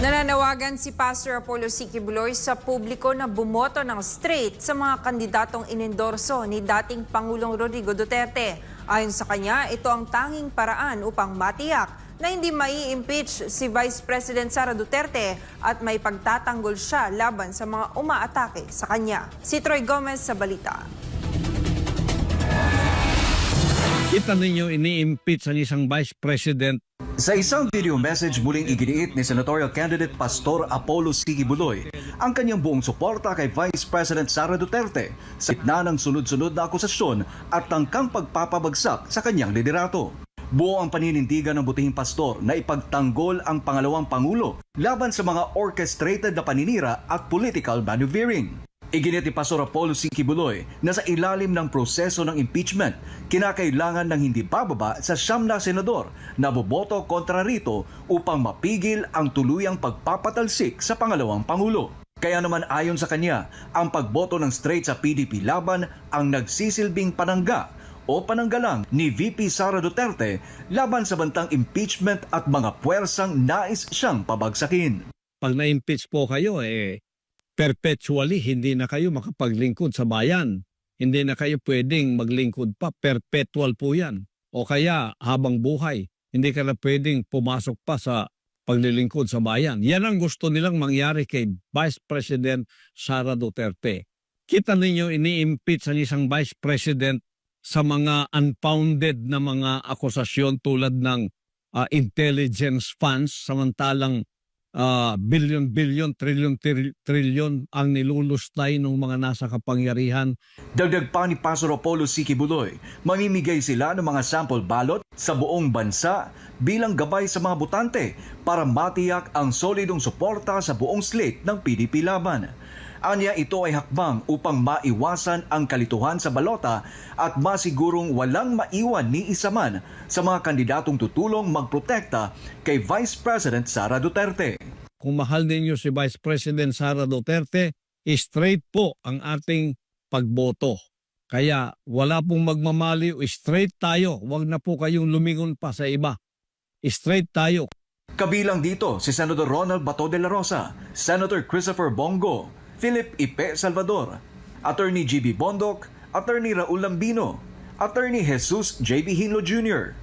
Nananawagan si Pastor Apollo Siquibuloy sa publiko na bumoto ng straight sa mga kandidatong inendorso ni dating Pangulong Rodrigo Duterte. Ayon sa kanya, ito ang tanging paraan upang matiyak na hindi mai-impeach si Vice President Sara Duterte at may pagtatanggol siya laban sa mga umaatake sa kanya. Si Troy Gomez sa balita. Kita ninyo ini-impeach ang isang vice president Sa isang video message muling iginiit ni senatorial candidate Pastor Apollo Sigibuloy ang kanyang buong suporta kay Vice President Sara Duterte sa gitna ng sunod-sunod na akusasyon at tangkang pagpapabagsak sa kanyang liderato. Buo ang paninindigan ng butihing pastor na ipagtanggol ang pangalawang pangulo laban sa mga orchestrated na paninira at political maneuvering. Iginit ni Pastor Apollo Sikibuloy na sa ilalim ng proseso ng impeachment, kinakailangan ng hindi bababa sa siyam na senador na boboto kontra rito upang mapigil ang tuluyang pagpapatalsik sa pangalawang pangulo. Kaya naman ayon sa kanya, ang pagboto ng straight sa PDP laban ang nagsisilbing panangga o pananggalang ni VP Sara Duterte laban sa bantang impeachment at mga puwersang nais siyang pabagsakin. pag na-impeach po kayo, eh, perpetually hindi na kayo makapaglingkod sa bayan. Hindi na kayo pwedeng maglingkod pa. Perpetual po yan. O kaya habang buhay, hindi ka na pwedeng pumasok pa sa paglilingkod sa bayan. Yan ang gusto nilang mangyari kay Vice President Sara Duterte. Kita ninyo ini-impeach ang isang Vice President sa mga unfounded na mga akusasyon tulad ng ah, intelligence funds samantalang ah, billion-billion, trillion-trillion ang nilulustay ng mga nasa kapangyarihan. Dagdag pa ni Pastor Apollo Sikibuloy, mamimigay sila ng mga sample ballot sa buong bansa bilang gabay sa mga botante para matiyak ang solidong suporta sa buong slate ng PDP laban. Anya ito ay hakbang upang maiwasan ang kalituhan sa balota at masigurong walang maiwan ni isa man sa mga kandidatong tutulong magprotekta kay Vice President Sara Duterte. kung mahal ninyo si Vice President Sara Duterte, straight po ang ating pagboto. Kaya wala pong magmamaliw, straight tayo. Huwag na po kayong lumingon pa sa iba. Straight tayo. Kabilang dito si Senator Ronald Bato de la Rosa, Senator Christopher Bongo, Philip Ipe Salvador, Attorney GB Bondok, Attorney Raul Lambino, Attorney Jesus JB Hinlo Jr.,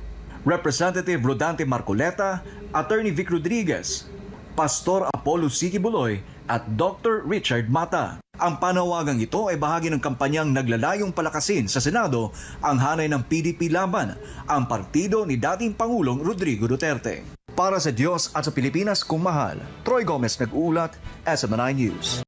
Representative Rodante Marcoleta, Attorney Vic Rodriguez, Pastor Apollo Sikibuloy at Dr. Richard Mata. Ang panawagang ito ay bahagi ng kampanyang naglalayong palakasin sa Senado ang hanay ng PDP laban, ang partido ni dating Pangulong Rodrigo Duterte. Para sa Diyos at sa Pilipinas kung mahal, Troy Gomez nag-uulat, SMNI News.